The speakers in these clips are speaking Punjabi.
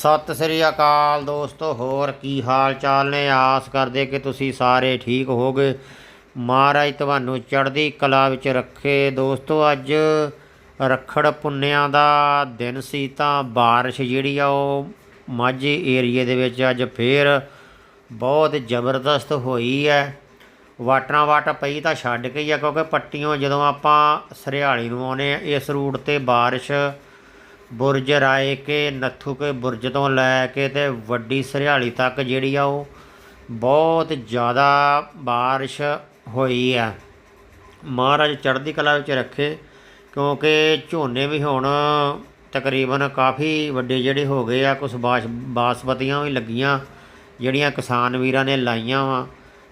ਸਤਿ ਸ੍ਰੀ ਅਕਾਲ ਦੋਸਤੋ, ਹੋਰ ਕੀ ਹਾਲ ਚਾਲ ਨੇ? ਆਸ ਕਰਦੇ ਕਿ ਤੁਸੀਂ ਸਾਰੇ ਠੀਕ ਹੋਗੇ ਮਹਾਰਾਜ ਤੁਹਾਨੂੰ ਚੜ੍ਹਦੀ ਕਲਾ ਵਿੱਚ ਰੱਖੇ। ਦੋਸਤੋ, ਅੱਜ ਰੱਖੜ ਪੁੰਨਿਆਂ ਦਾ ਦਿਨ ਸੀ ਤਾਂ ਬਾਰਿਸ਼ ਜਿਹੜੀ ਆ ਉਹ ਮਾਝੇ ਏਰੀਏ ਦੇ ਵਿੱਚ ਅੱਜ ਫੇਰ ਬਹੁਤ ਜ਼ਬਰਦਸਤ ਹੋਈ ਹੈ। ਵਾਟਰਾਂ ਵਾਟ ਪਈ ਤਾਂ ਛੱਡ ਕੇ ਹੀ ਆ, ਕਿਉਂਕਿ ਪੱਟੀਆਂ ਜਦੋਂ ਆਪਾਂ ਸਰਿਆਲੀ ਨੂੰ ਆਉਨੇ ਆ ਇਸ ਰੂਟ ਤੇ ਬਾਰਿਸ਼ ਬੁਰਜ ਰਾਏ ਕੇ ਨੱਥੂ ਕੇ ਬੁਰਜ ਤੋਂ ਲੈ ਕੇ ਤੇ ਵੱਡੀ ਸਰਿਆਲੀ ਤੱਕ ਜਿਹੜੀ ਆ ਉਹ ਬਹੁਤ ਜ਼ਿਆਦਾ ਬਾਰਿਸ਼ ਹੋਈ ਆ। ਮਹਾਰਾਜ ਚੜ੍ਹਦੀ ਕਲਾ ਵਿੱਚ ਰੱਖੇ, ਕਿਉਂਕਿ ਝੋਨੇ ਵੀ ਹੁਣ ਤਕਰੀਬਨ ਕਾਫੀ ਵੱਡੇ ਜਿਹੜੇ ਹੋ ਗਏ ਆ ਕੁਝ ਬਾਸ ਬਾਸਪਤੀਆਂ ਵੀ ਲੱਗੀਆਂ, ਜਿਹੜੀਆਂ ਕਿਸਾਨ ਵੀਰਾਂ ਨੇ ਲਾਈਆਂ ਵਾ।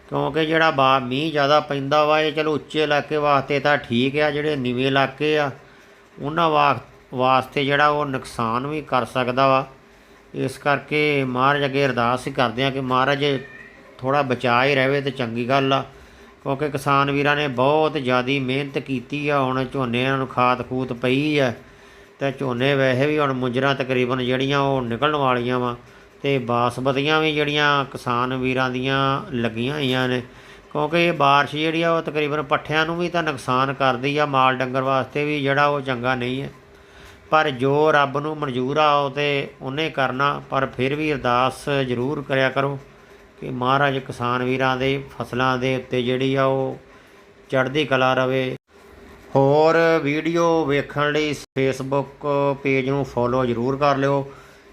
ਕਿਉਂਕਿ ਜਿਹੜਾ ਬਾ, ਮੀਂਹ ਜ਼ਿਆਦਾ ਪੈਂਦਾ ਵਾ, ਇਹ ਚਲੋ ਉੱਚੇ ਇਲਾਕੇ ਵਾਸਤੇ ਤਾਂ ਠੀਕ ਆ, ਜਿਹੜੇ ਨੀਵੇਂ ਇਲਾਕੇ ਆ, ਉਹਨਾਂ ਵਾ- ਵਾਸਤੇ ਜਿਹੜਾ ਉਹ ਨੁਕਸਾਨ ਵੀ ਕਰ ਸਕਦਾ ਵਾ। ਇਸ ਕਰਕੇ ਮਹਾਰਾਜ ਅੱਗੇ ਅਰਦਾਸ ਹੀ ਕਰਦੇ ਆ ਕਿ ਮਹਾਰਾਜ ਥੋੜਾ ਬਚਾ ਹੀ ਰਹੇ ਤੇ ਚੰਗੀ ਗੱਲ ਆ। ਕਿਉਂਕਿ ਕਿਸਾਨ ਵੀਰਾਂ ਨੇ ਬਹੁਤ ਜ਼ਿਆਦੀ ਮਿਹਨਤ ਕੀਤੀ ਆ, ਹੁਣ ਝੋਨਿਆਂ ਨੂੰ ਖਾਦ ਖੂਤ ਪਈ ਆ ਤੇ ਝੋਨੇ ਵੈਸੇ ਵੀ ਹੁਣ ਮੁੰਜਰਾਂ ਤਕਰੀਬਨ ਜਿਹੜੀਆਂ ਉਹ ਨਿਕਲਣ ਵਾਲੀਆਂ ਵਾ ਤੇ ਬਾਸਮਤੀਆਂ ਵੀ ਜਿਹੜੀਆਂ ਕਿਸਾਨ ਵੀਰਾਂ ਦੀਆਂ ਲੱਗੀਆਂ ਹੋਈਆਂ ਨੇ। ਕਿਉਂਕਿ ਇਹ ਬਾਰਿਸ਼ ਜਿਹੜੀ ਆ ਉਹ ਤਕਰੀਬਨ ਪੱਠਿਆਂ ਨੂੰ ਵੀ ਤਾਂ ਨੁਕਸਾਨ ਕਰਦੀ ਆ, ਮਾਲ ਡੰਗਰ ਵਾਸਤੇ ਵੀ ਜਿਹੜਾ ਉਹ ਚੰਗਾ ਨਹੀਂ ਹੈ। ਪਰ ਜੋ ਰੱਬ ਨੂੰ ਮਨਜ਼ੂਰ ਆ, ਉਹ ਤੇ ਉਹਨੇ ਕਰਨਾ, ਪਰ ਫਿਰ ਵੀ ਅਰਦਾਸ ਜ਼ਰੂਰ ਕਰਿਆ ਕਰੋ ਕਿ ਮਹਾਰਾਜ ਕਿਸਾਨ ਵੀਰਾਂ ਦੇ ਫਸਲਾਂ ਦੇ ਉੱਤੇ ਜਿਹੜੀ ਆ, ਉਹ ਚੜ੍ਹਦੀ ਕਲਾ ਰਵੇ। ਹੋਰ ਵੀਡੀਓ ਵੇਖਣ ਲਈ ਫੇਸਬੁੱਕ ਪੇਜ ਨੂੰ ਫੋਲੋ ਜ਼ਰੂਰ ਕਰ ਲਿਓ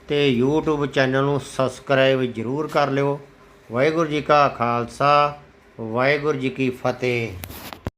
ਤੇ YouTube ਚੈਨਲ ਨੂੰ ਸਬਸਕ੍ਰਾਈਬ ਜ਼ਰੂਰ ਕਰ ਲਿਓ। ਵਾਹਿਗੁਰੂ ਜੀ ਕਾ ਖਾਲਸਾ, ਵਾਹਿਗੁਰੂ ਜੀ ਕੀ ਫਤਿਹ।